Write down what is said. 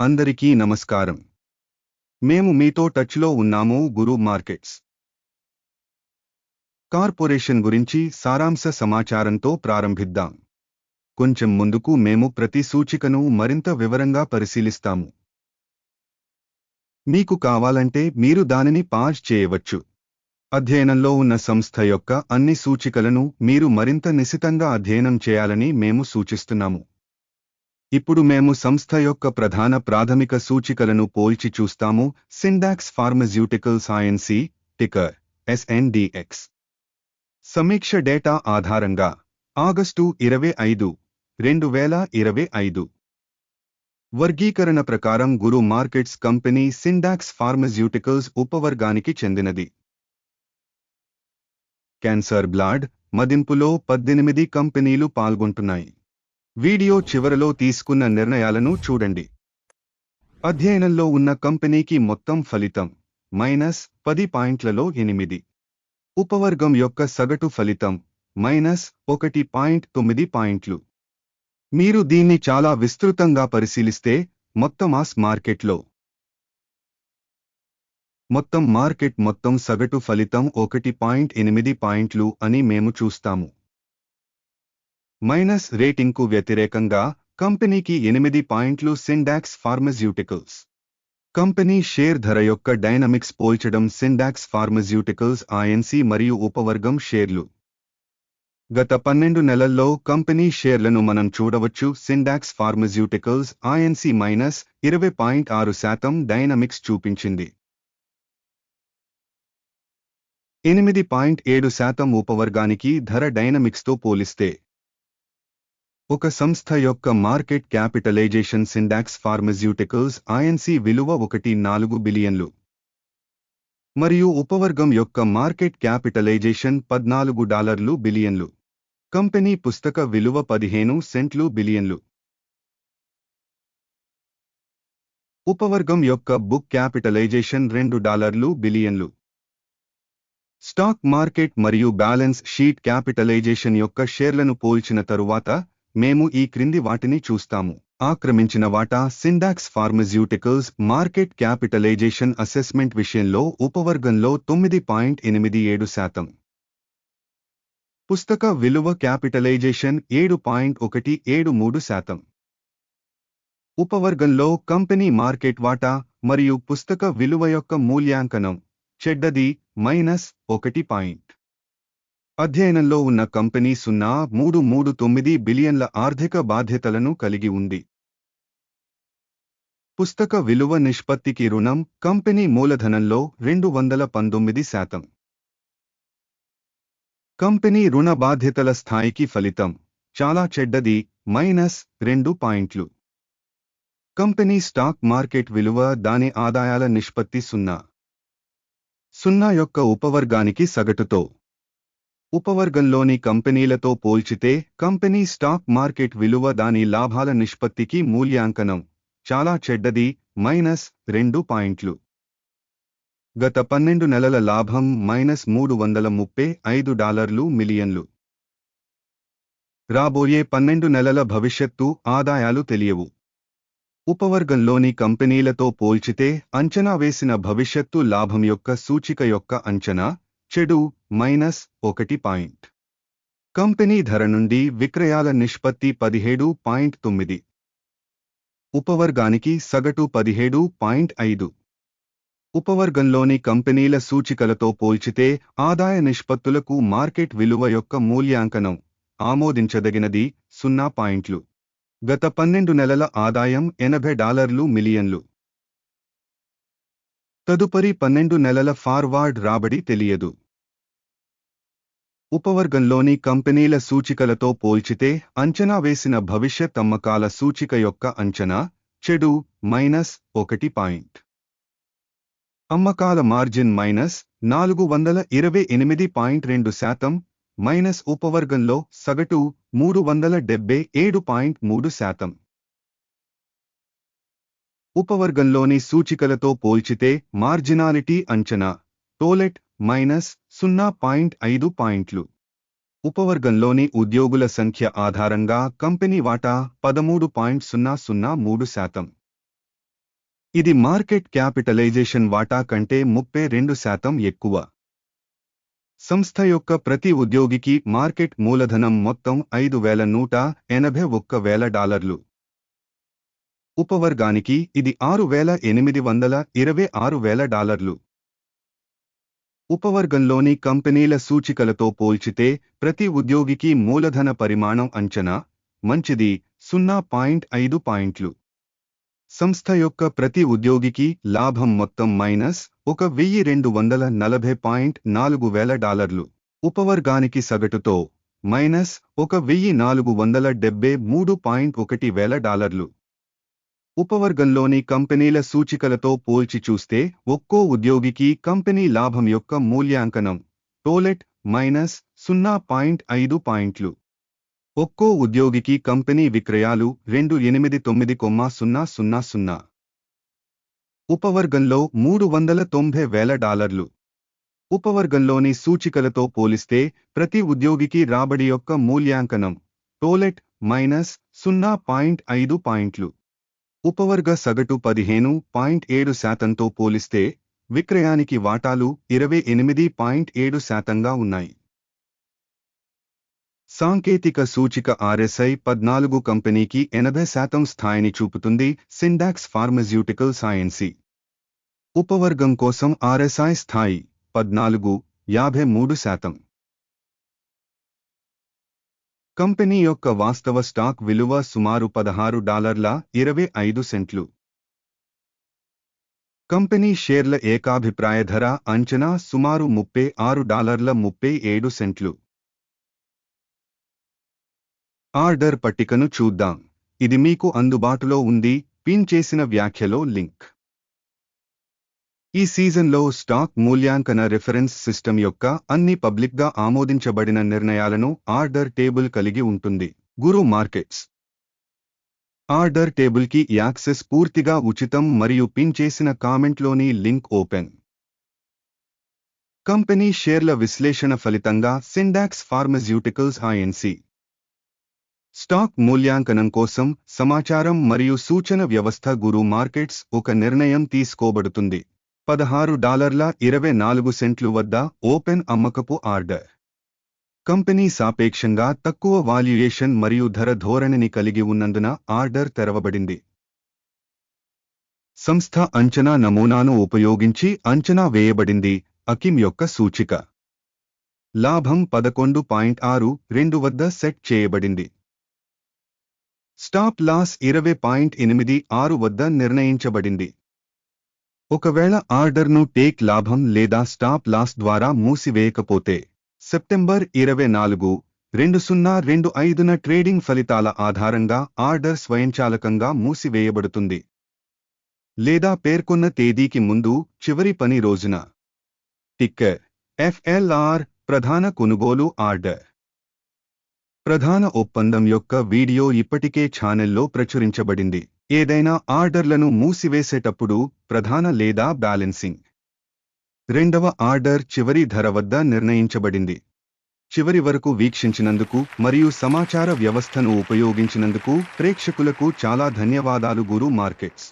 అందరికీ నమస్కారం. మేము మీతో టచ్లో ఉన్నాము గురు మార్కెట్స్. కార్పొరేషన్ గురించి సారాంశ సమాచారంతో ప్రారంభిద్దాం. కొంచెం ముందుకు మేము ప్రతి సూచికను మరింత వివరంగా పరిశీలిస్తాము. మీకు కావాలంటే మీరు దానిని పాజ్ చేయవచ్చు. అధ్యయనంలో ఉన్న సంస్థ యొక్క అన్ని సూచికలను మీరు మరింత నిశితంగా అధ్యయనం చేయాలని మేము సూచిస్తున్నాము. ఇప్పుడు మేము సంస్థ యొక్క ప్రధాన ప్రాథమిక సూచికలను పోల్చి చూస్తాము. Syndax Pharmaceuticals INC ticker SNDX సమీక్ష డేటా ఆధారంగా ఆగస్టు ఇరవై ఐదు రెండు వేల ఇరవై ఐదు. వర్గీకరణ ప్రకారం గురు మార్కెట్స్ కంపెనీ సిండాక్స్ ఫార్మస్యూటికల్స్ ఉపవర్గానికి చెందినది. క్యాన్సర్ బ్లాడ్ మదింపులో పద్దెనిమిది కంపెనీలు పాల్గొంటున్నాయి. వీడియో చివరలో తీసుకున్న నిర్ణయాలను చూడండి. అధ్యయనంలో ఉన్న కంపెనీకి మొత్తం ఫలితం మైనస్ పది పాయింట్లలో ఎనిమిది. ఉపవర్గం యొక్క సగటు ఫలితం మైనస్ ఒకటి పాయింట్ తొమ్మిది పాయింట్లు. మీరు దీన్ని చాలా విస్తృతంగా పరిశీలిస్తే మొత్తం ఆస్ మార్కెట్లో. మొత్తం మార్కెట్ మొత్తం సగటు ఫలితం ఒకటి పాయింట్ ఎనిమిది పాయింట్లు అని మేము చూస్తాము. మైనస్ రేటింగ్కు వ్యతిరేకంగా కంపెనీకి ఎనిమిది పాయింట్లు సిండాక్స్ ఫార్మస్యూటికల్స్. కంపెనీ షేర్ ధర యొక్క డైనమిక్స్ పోల్చడం సిండాక్స్ ఫార్మస్యూటికల్స్ ఐఎన్సి మరియు ఉపవర్గం షేర్లు. గత పన్నెండు నెలల్లో కంపెనీ షేర్లను మనం చూడవచ్చు. సిండాక్స్ ఫార్మస్యూటికల్స్ ఐఎన్సి మైనస్ ఇరవై పాయింట్ ఆరు శాతం డైనమిక్స్ చూపించింది. ఎనిమిది పాయింట్ ఏడు శాతం ఉపవర్గానికి ధర డైనమిక్స్తో పోలిస్తే ఒక సంస్థ యొక్క market capitalisation Syndax Pharmaceuticals Inc విలువ ఒకటి నాలుగు బిలియన్లు. మరియు ఉపవర్గం యొక్క మార్కెట్ క్యాపిటలైజేషన్ పద్నాలుగు డాలర్లు బిలియన్లు. కంపెనీ పుస్తక విలువ పదిహేను సెంట్లు బిలియన్లు. ఉపవర్గం యొక్క బుక్ క్యాపిటలైజేషన్ రెండు డాలర్లు బిలియన్లు. స్టాక్ మార్కెట్ మరియు బ్యాలెన్స్ షీట్ క్యాపిటలైజేషన్ యొక్క షేర్లను పోల్చిన తరువాత మేము ఈ క్రింది వాటిని చూస్తాము. ఆక్రమించిన వాటా Syndax Pharmaceuticals market capitalisation assessment విషయంలో ఉపవర్గంలో తొమ్మిది పాయింట్ ఎనిమిది ఏడు శాతం. పుస్తక విలువ క్యాపిటలైజేషన్ ఏడు పాయింట్ ఒకటి ఏడు మూడు శాతం. ఉపవర్గంలో కంపెనీ మార్కెట్ వాటా మరియు పుస్తక విలువ యొక్క మూల్యాంకనం చెడ్డది మైనస్ ఒకటి పాయింట్. అధ్యయనంలో ఉన్న కంపెనీ సున్నా మూడు మూడు తొమ్మిది బిలియన్ల ఆర్థిక బాధ్యతలను కలిగి ఉంది. పుస్తక విలువ నిష్పత్తికి రుణం కంపెనీ మూలధనంలో రెండు వందల పంతొమ్మిది శాతం. కంపెనీ రుణ బాధ్యతల స్థాయికి ఫలితం చాలా చెడ్డది మైనస్ రెండు పాయింట్లు. కంపెనీ స్టాక్ మార్కెట్ విలువ దాని ఆదాయాల నిష్పత్తి సున్నా. సున్నా యొక్క ఉపవర్గానికి సగటుతో. ఉపవర్గంలోని కంపెనీలతో పోల్చితే కంపెనీ స్టాక్ మార్కెట్ విలువ దాని లాభాల నిష్పత్తికి మూల్యాంకనం. చాలా చెడ్డది మైనస్ రెండు పాయింట్లు. గత పన్నెండు నెలల లాభం మైనస్ మూడు వందల ముప్పై ఐదు డాలర్లు మిలియన్లు. రాబోయే పన్నెండు నెలల భవిష్యత్తు ఆదాయాలు తెలియవు. ఉపవర్గంలోని కంపెనీలతో పోల్చితే అంచనా వేసిన భవిష్యత్తు లాభం యొక్క సూచిక యొక్క అంచనా చెడు మైనస్ ఒకటి పాయింట్. కంపెనీ ధర నుండి విక్రయాల నిష్పత్తి పదిహేడు పాయింట్ తొమ్మిది. ఉపవర్గానికి సగటు పదిహేడు పాయింట్ ఐదు. ఉపవర్గంలోని కంపెనీల సూచికలతో పోల్చితే ఆదాయ నిష్పత్తులకు మార్కెట్ విలువ యొక్క మూల్యాంకనం ఆమోదించదగినది సున్నా పాయింట్లు. గత పన్నెండు నెలల ఆదాయం ఎనభై డాలర్లు మిలియన్లు. తదుపరి పన్నెండు నెలల ఫార్వార్డ్ రాబడి తెలియదు. ఉపవర్గంలోని కంపెనీల సూచికలతో పోల్చితే అంచనా వేసిన భవిష్యత్ అమ్మకాల సూచిక యొక్క అంచనా చెడు మైనస్ ఒకటి పాయింట్. అమ్మకాల మార్జిన్ మైనస్ నాలుగు వందల ఇరవై ఎనిమిది పాయింట్ రెండు శాతం మైనస్ ఉపవర్గంలో సగటు మూడు వందల డెబ్బై ఏడు పాయింట్ మూడు శాతం. ఉపవర్గంలోని సూచికలతో పోల్చితే మార్జినాలిటీ అంచనా టోలెట్ మైనస్ సున్నా పాయింట్ ఐదు పాయింట్లు. ఉపవర్గంలోని ఉద్యోగుల సంఖ్య ఆధారంగా కంపెనీ వాటా పదమూడు పాయింట్ సున్నా సున్నా మూడు శాతం. ఇది మార్కెట్ క్యాపిటలైజేషన్ వాటా కంటే ముప్పై రెండు శాతం ఎక్కువ. సంస్థ యొక్క ప్రతి ఉద్యోగికి మార్కెట్ మూలధనం మొత్తం ఐదు వేల నూట ఎనభై ఒక్క వేల డాలర్లు. ఉపవర్గానికి ఇది ఆరు వేల ఎనిమిది వందల ఇరవై ఆరు వేల డాలర్లు. ఉపవర్గంలోని కంపెనీల సూచికలతో పోల్చితే ప్రతి ఉద్యోగికి మూలధన పరిమాణం అంచనా మంచిది సున్నా పాయింట్ ఐదు పాయింట్లు. సంస్థ యొక్క ప్రతి ఉద్యోగికి లాభం మొత్తం మైనస్ ఒక వెయ్యి రెండు వందల నలభై పాయింట్ నాలుగు వేల డాలర్లు. ఉపవర్గానికి సగటుతో మైనస్ ఒక వెయ్యి నాలుగు వందల డెబ్బై మూడు పాయింట్ ఒకటి వేల డాలర్లు. ఉపవర్గంలోని కంపెనీల సూచికలతో పోల్చి చూస్తే ఒక్కో ఉద్యోగికి కంపెనీ లాభం యొక్క మూల్యాంకనం టోలెట్ మైనస్ సున్నా పాయింట్ ఐదు పాయింట్లు. ఒక్కో ఉద్యోగికి కంపెనీ విక్రయాలు రెండు ఎనిమిది తొమ్మిది కొమ్మ సున్నా సున్నా సున్నా. ఉపవర్గంలో మూడు వందల తొంభై వేల డాలర్లు. ఉపవర్గంలోని సూచికలతో పోలిస్తే ప్రతి ఉద్యోగికి రాబడి యొక్క మూల్యాంకనం టోలెట్ మైనస్ సున్నా పాయింట్ ఐదు పాయింట్లు. ఉపవర్గ సగటు పదిహేను పాయింట్ ఏడు శాతంతో పోలిస్తే విక్రయానికి వాటాలు ఇరవై ఎనిమిది పాయింట్ ఏడు శాతంగా ఉన్నాయి. సాంకేతిక సూచిక ఆర్ఎస్ఐ పద్నాలుగు కంపెనీకి ఎనభై శాతం స్థాయిని చూపుతుంది సిండాక్స్ ఫార్మస్యూటికల్ సైన్సీ. ఉపవర్గం కోసం ఆర్ఎస్ఐ స్థాయి పద్నాలుగు యాభై మూడు శాతం. కంపెనీ యొక్క వాస్తవ స్టాక్ విలువ సుమారు పదహారు డాలర్ల ఇరవై ఐదు సెంట్లు. కంపెనీ షేర్ల ఏకాభిప్రాయ ధర అంచనా సుమారు ముప్పై ఆరు డాలర్ల ముప్పై ఏడు సెంట్లు. ఆర్డర్ పట్టికను చూద్దాం. ఇది మీకు అందుబాటులో ఉంది పిన్ చేసిన వ్యాఖ్యలో లింక్. ఈ సీజన్లో స్టాక్ మూల్యాంకన రిఫరెన్స్ సిస్టమ్ యొక్క అన్ని పబ్లిక్గా ఆమోదించబడిన నిర్ణయాలను ఆర్డర్ టేబుల్ కలిగి ఉంటుంది. Guru Markets. ఆర్డర్ టేబుల్కి యాక్సెస్ పూర్తిగా ఉచితం మరియు పిన్ చేసిన కామెంట్లోని లింక్ ఓపెన్. కంపెనీ షేర్ల విశ్లేషణ ఫలితంగా సిండాక్స్ ఫార్మస్యూటికల్స్ ఐఎన్సి స్టాక్ మూల్యాంకనం కోసం సమాచారం మరియు సూచన వ్యవస్థ గురు మార్కెట్స్ ఒక నిర్ణయం తీసుకోబడుతుంది. పదహారు డాలర్ల ఇరవై నాలుగు సెంట్లు వద్ద ఓపెన్ అమ్మకపు ఆర్డర్. కంపెనీ సాపేక్షంగా తక్కువ వాల్యుయేషన్ మరియు ధర ధోరణిని కలిగి ఉన్నందున ఆర్డర్ తెరవబడింది. సంస్థ అంచనా నమూనాను ఉపయోగించి అంచనా వేయబడింది అకిమ్ యొక్క సూచిక. లాభం పదకొండు పాయింట్ ఆరు రెండు వద్ద సెట్ చేయబడింది. స్టాప్ లాస్ ఇరవై పాయింట్ ఎనిమిది ఆరు వద్ద నిర్ణయించబడింది. ఒకవేళ ఆర్డర్ను టేక్ లాభం లేదా స్టాప్ లాస్ ద్వారా మూసివేయకపోతే సెప్టెంబర్ ఇరవై నాలుగు రెండు సున్నా రెండు ఐదున ట్రేడింగ్ ఫలితాల ఆధారంగా ఆర్డర్ స్వయంచాలకంగా మూసివేయబడుతుంది. లేదా పేర్కొన్న తేదీకి ముందు చివరి పని రోజున. టిక్కర్ ఎఫ్ఎల్ఆర్ ప్రధాన కొనుగోలు ఆర్డర్. ప్రధాన ఒప్పందం యొక్క వీడియో ఇప్పటికే ఛానెల్లో ప్రచురించబడింది. ఏదైనా ఆర్డర్లను మూసివేసేటప్పుడు ప్రధాన లేదా బ్యాలెన్సింగ్. రెండవ ఆర్డర్ చివరి ధర వద్ద నిర్ణయించబడింది. చివరి వరకు వీక్షించినందుకు మరియు సమాచార వ్యవస్థను ఉపయోగించినందుకు ప్రేక్షకులకు చాలా ధన్యవాదాలు గురు మార్కెట్స్.